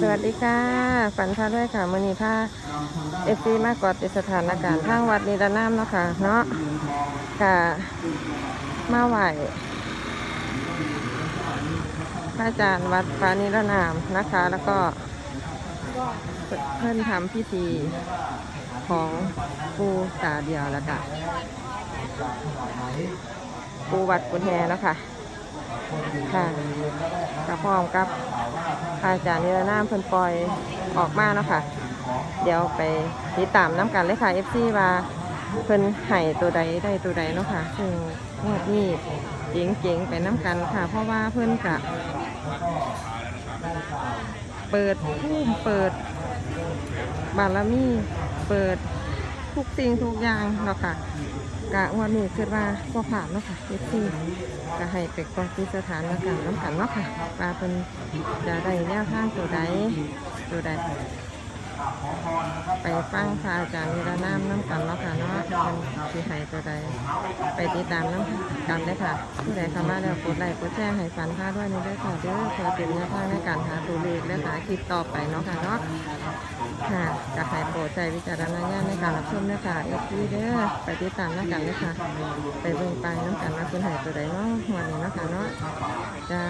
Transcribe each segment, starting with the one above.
สวัสดีค่ะ ฝันพาด้วยค่ะมือนีพาเอฟซีมากกว่าติดสถานการณ์ทางวัดนิรนามเนาะค่ะเนาะค่ะมาไหวพระอาจารย์วัดฟ้านิรนามนะคะ แล้วก็เพื่อนทำพิธีของปูตาเดียวแล้วก็ปูวัดกุญแฮเนาะค่ะ ค่ะกับพร้อมกับอาจารย์นิรนามเพิ่นปล่อยออกมาเนาะค่ะ เดี๋ยวไปติดตามน้ำกันเลยค่ะ FC ว่าเพิ่นให้ตัวใดได้ตัวใดเนาะค่ะซึ่งงวดนี้เจ๋งๆไปน้ำกันค่ะ เพราะว่าเพิ่นกะเปิดพุ่มเปิดบารมีเปิด ทุกสิ่งทุกอย่างเนาะค่ะกะวันนี้คือว่าก็ผ่านเนาะค่ะ FC ก็ให้ไปกองที่สถานการณ์น้ำกันเนาะค่ะปลาเป็นจะได้แนวทางตัวใดตัวใด ไปฟังพระอาจารย์นิรนามน้ำกันเนาะค่ะเนาะเป็นสีให้ตัวใดไปติดตามน้ำกันเลยค่ะผู้ใดเข้ามาแล้วกดไลค์กดแชร์ให้ฝันพาด้วยนี่ด้วยค่ะเด้อเพื่อเป็นแนวทางในการหาตัวเลขและหาคลิปต่อไปเนาะค่ะเนาะค่ะจะให้โปรดใจวิจารณญาณในการรับชมด้วยค่ะเอฟซีเด้อไปติดตามน้ำกันเลยค่ะ ไปเบิ่งไปน้ำกันว่าเป็นให้ตัวใดเนาะหัวนี้เนาะค่ะเนาะจ้า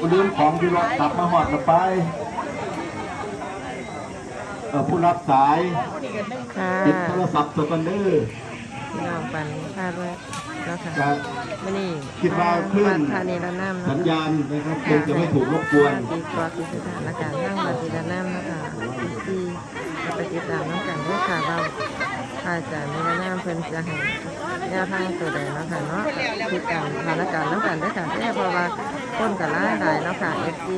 คุณลืมของที่รถกลับมาหอดกันไป ผู้รับสายค่ะติดโทรศัพท์ตัวกันเด้อพี่น้องปันพาด้วยแล้วค่ะจะวันนี้คิดว่าคลื่นวัดธานีระนามสัเนาะญญาณนะครับคงจะไม่ถูกรบกวนตีตัวตีสถานการณ์นั่งวัดธีระนามนะคะที่จะไปติดตามน้องกันด้วยค่ะว่าอาจารย์นิรนามเพิ่นจะให้แนวทางตัวใดเนาะค่ะเนาะติดตามสถานการณ์น้องกันด้วยค่ะแต่เพราะว่าคนกับล่าได้เนาะค่ะเอฟซี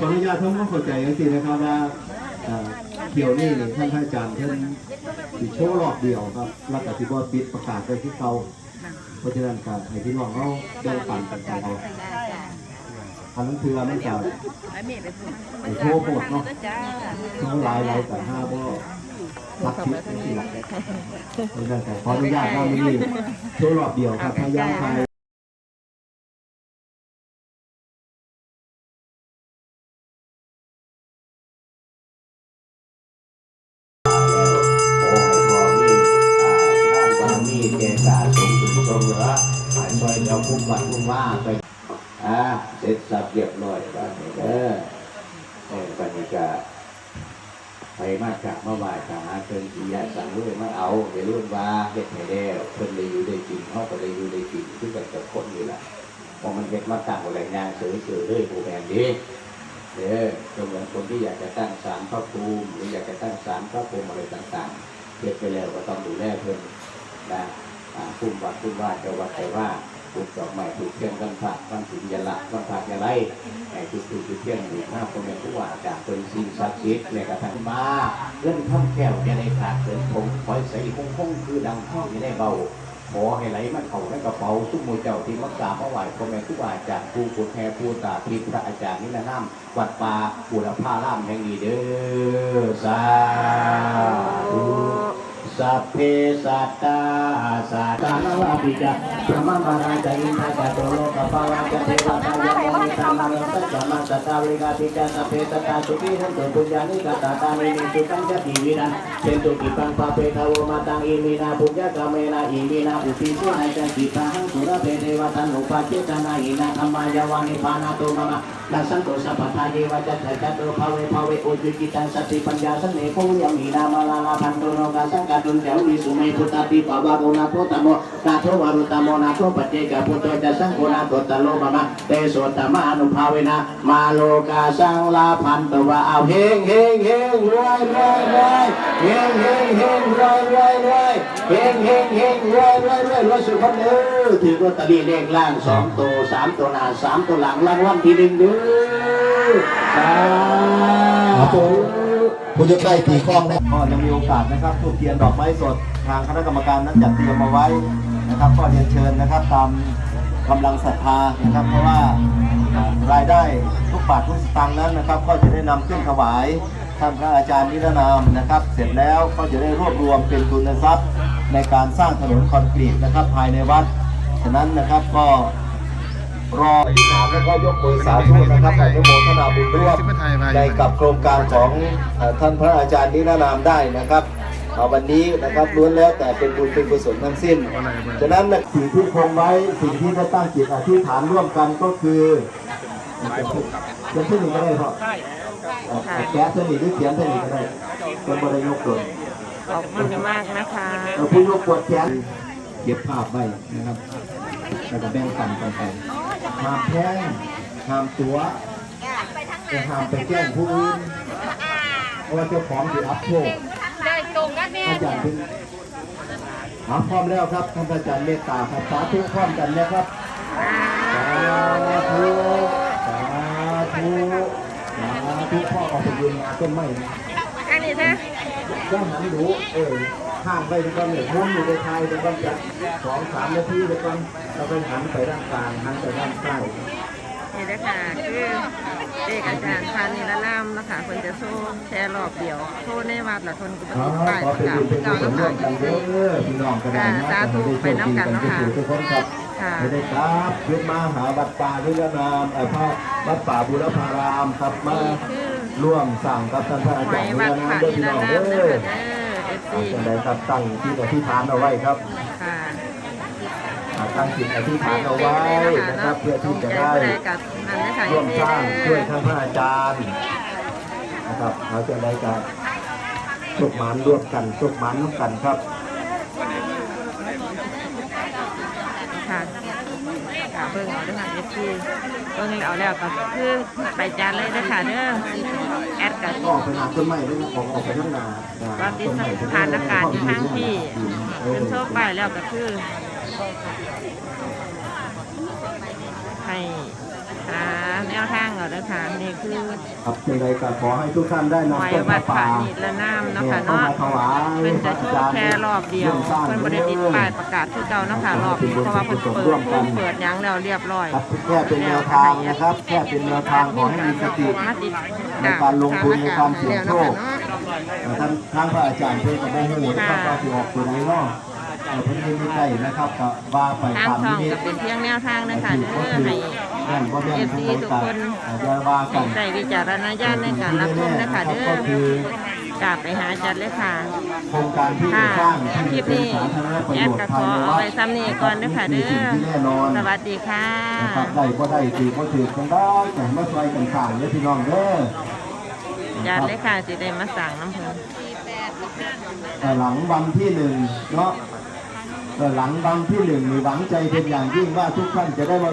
ขออนุญาตท่านผู้เข้าใจกันทีนะครับว่าเอ่อเที่ยวนี้นี่ท่านพระอาจารย์ท่านสิโชว์รอบเดียวครับแล้วก็ที่ว่าปิดประกาศไปที่เขาเพราะฉะนั้นการให้พี่น้องเขาเดินปั่นกันไปเอาอันนั้นคือไม่จับไอ้โชว์โหดเนาะทั้งหลายหลายแต่ห้าบ่รักชิดที่หลักเพราะฉะนั้นแต่ขออนุญาตว่ามีโชว์รอบเดียวครับพยายามไทย ซอยเจ้าพุ่มวัดพุ่มว่าไปอ่าเสร็จสับเรียบร้อยบ้านนี้เด้อเออบันนี้ก็ไปมาจากเมื่อวานจะหาเชิญสียาสั่งรู้มาเอาเดี๋ยวรุ่นว่าเฮ็ดให้แล้วเพิ่นได้อยู่ได้กินเขาก็ได้อยู่ได้กินคือกันกับคนนี่ละพอมันเฮ็ดมาตั้งอะไรงานเสือเสือเลยผู้แทนดีเด้อจงเหมือนคนที่อยากจะตั้งศาลพระภูมิหรืออยากจะตั้งศาลพระภูมิอะไรต่างๆเฮ็ดไปแล้วก็ต้องดูแลเพิ่นนะ อ่าภูมิวัดภูมิว่าจะวัดแต่ว่าปลูกดอกไม้ปลูกเทียนวันพระวันถินยาละวันพระยาไล่ไอ้ปลูกปลูกเทียนหรือหน้าคนเป็นผู้ว่าจากเป็นสิ่งศักดิ์สิทธิ์ในกระทั่งมาเรื่องท่อมแก้วจะได้ขาดเกินคงคอยใส่คงคงคือดังห้องจะได้เบาขอให้ไหลมาเข้าในกระเป๋าซุ้มมือเจ้าที่มักษาเมื่อไหวพ่อแม่ทุกอาจารย์ผู้ขุดแห่ผู้ตาพิพระอาจารย์นิรนามวัดป่าบุรพารามแห่งนี้เด้อสาธุ สัพเพสัตตาสัตตานวาปิจาพระมังมาราจาอินทาจโตโลกปาวะจเทวตายะโมนิธรรมังสัจจมังสัตตาวิกาปิจาสัพเพสัตตาสุขีหันตุปุญญานิกาตาตานิมิสุตังยะติวินันเชนตุกิปังปะเปทาวมาตังอิมินาปุญญากาเมนาอิมินาอุปิสุนัยจันติปัง สุรเพเทวตันุปาเจตนาอินาธรรมายาวานิพานาตุมะมะนาสันโตสัพพทาเยวจัตตะจัตโตภาเวภาเวอุจุกิตังสติปัญญาสเนโพยามีนามาลาลาพันโตโนกาสังกัตุนเจวิสุเมพุตตาปิปะวะโกนาโพตโมนาโทวารุตโมนาโทปัจเจกพุทโตจะสังโฆนาโตตโลมะมะเตโสตมะอนุภาเวนะมาโลกาสังลาพันตวะเอาเฮงเฮงเฮงรวยรวยรวยเฮงเฮงเฮงรวยรวยรวยเฮงเฮงเฮงรวยรวยรวยรวยสุดคนเด้อถือลอตเตอรี่เลขล่างสองตัวสามตัวหน้าสามตัวหลังรางวัลที่หนึ่งเด้อสาครับผธุมผู้จะใกล้ตีกล้องนะก็ยังมีโอกาสนะครับทูบเทียนดอกไม้สดทางคณะกรรมการนั้นจัดเตรียมมาไว้นะครับก็เรียนเชิญนะครับตามกำลังศรัทธานะครับเพราะว่าอ่ารายได้ทุกบาททุกสตางค์นั้นนะครับ ก็จะได้นำขึ้นถวายท่านพระอาจารย์นิรนามนะครับ เสร็จแล้วก็จะได้รวบรวมเป็นทุนทรัพย์ในการสร้างถนนคอนกรีตนะครับภายในวัด ฉะนั้นนะครับก็รอที่ถามแล้วก็ยกมือสาธุนะครับอนุโมทนาบุญร่วมในกับโครงการของเอ่อท่านพระอาจารย์นิรนามได้นะครับเอาวันนี้นะครับล้วนแล้วแต่เป็นบุญเป็นกุศลทั้งสิ้น ฉะนั้นนะสิ่งที่คงไว้สิ่งที่ได้ตั้งจิตอธิษฐานร่วมกันก็คือจะขึ้นอีกก็ได้ครับแก๊สสนิทหรือเขียนสนิทก็ได้เป็นบริยกตัวขอบคุณมากนะคะเราผู้ยกปวดแขน เก็บภาพไว้นะครับแล้วก็แบ่งปันกันไปห้ามแพ้งห้ามตัวจะห้ามไปแกล้งผู้อื่นเพราะว่าเจ้าของที่อัพโชคได้ตรงกันแม่อาจารย์เป็นหาพร้อมแล้วครับท่านอาจารย์เมตตาครับสาธุพร้อมกันนะครับสาธุสาธุสาธุพ่อออกไปยืนต้นไม้นะอันนี้นะก็หันดูเออ ข้างไปทุกคนเนี่ยมุนอยู่ในไทยทุกคนจะสองสามนาทีทุกคนเราไปหันไปด้านกลางหันไปด้านใต้นี่นะคะคือเด็กอาจารย์พานิรนามนะคะคนจะโซ่แชร์รอบเดียวโซ่ในวัดละคนก็อ๋อติดป้อประเป็นกาศบุญเป็นเก่ากุศแล้วลร่ค่ะวมกันเด้อพี่น้องก็ได้นะสาธุไปน้ำกันนะคะทุกคนครับค่ะไม่ได้ครับขึ้นมาหาวัดป่าวิรนามเอ่อพระวัดป่าบุรพารามครับมาร่วมสั่งกับท่านพระอาจารยย์วิรดนามพาเด้อนิพี่น้องนาเด้มอนะคะเด้อ เอฟซีเป็นไรครับตั้งที่อธิษฐานเอาไว้ครับค่ะอ่าตั้งจิตอธิษฐานเอาไว้นะครับ เพื่อที่จะได้ใจกับนั่นนะคะร่วมสร้างช่วยเอท่านพระอาจารย์นะครับเราจะได้การสุขหมานร่วมกันสุขหมานร่วมกันครับ ค่ะค่ะ เบิ่งเอาเด้วยค่ะเอฟซีเบิ่งเอาแล้วก็คือไปจานเลยเด้อค่ะเด้อแอดกับ ออกไปหาต้นไม้ได้ของออกไปข้างหน้าวัดติสถานอากาศที่ทางที่เป็นโชคไปแล้วก็คือให้หาแนวทางเอาเด้อค่ะนี่คือครับเป็นไรก็ขอให้ทุกท่านได้หอยนำต้นวัผ้าดพระป่านิรนามเนาะเนี่ยค่ะเข้าเนาะมาถวายเพิ่นจะโชว์แค่รอบเดียวเพิ่นบ่ได้ติดป้ายประกาศคือเก่าเนาะค่ะรอบนี้เพราะว่าเพิ่นเปิดวงเปิดหยังแล้วเรียบร้อยครับแค่เป็นแนวทางนะครับ แค่เป็นแนวทางขอให้มีสติ มาติดในการลงทุนในการเสี่ยงโชค แล้วเนาะค่ะเนาะท่านทางพระอาจารย์เพื่อนกับโมโหนะครับว่าสิออกตัวไหนเนาะเออเพิ่นเห็นไม่ใกล้นะครับก็ว่าไปทางตามช่องนี้ก็เป็นเพียงแนวทางนะคะเด้อให้แม่นบ่แม่นเอฟซีทางทุกใดคนก็อย่าว่ากันใส่วิจารณญาณในการรับชมนะคะเด้อก็คือกราบไปหาจัดเลยค่ะโครงการที่จะค่ะสร้างคลิที่ปเป็นนี้สาธารณประแอโยดชน์ก็ภาขยอในเอาวัดไว้ซ้ำนี้ก่อนนะคะเด้มีสิ่งอที่แน่นอนสวัสดีค่ะนะครับได้ก็ได้ตีก็ถือกันได้แต่มาช่วยกันสร้างเด้อพี่น้องเด้อจัดเลยค่ะสิได้มาสั่งน้ำเพลินแต่หลังวันที่หนึ่งเนาะเออ หลังวันที่หนึ่งมีหวังใจเป็นอย่างยิ่งว่าทุกท่านจะได้มา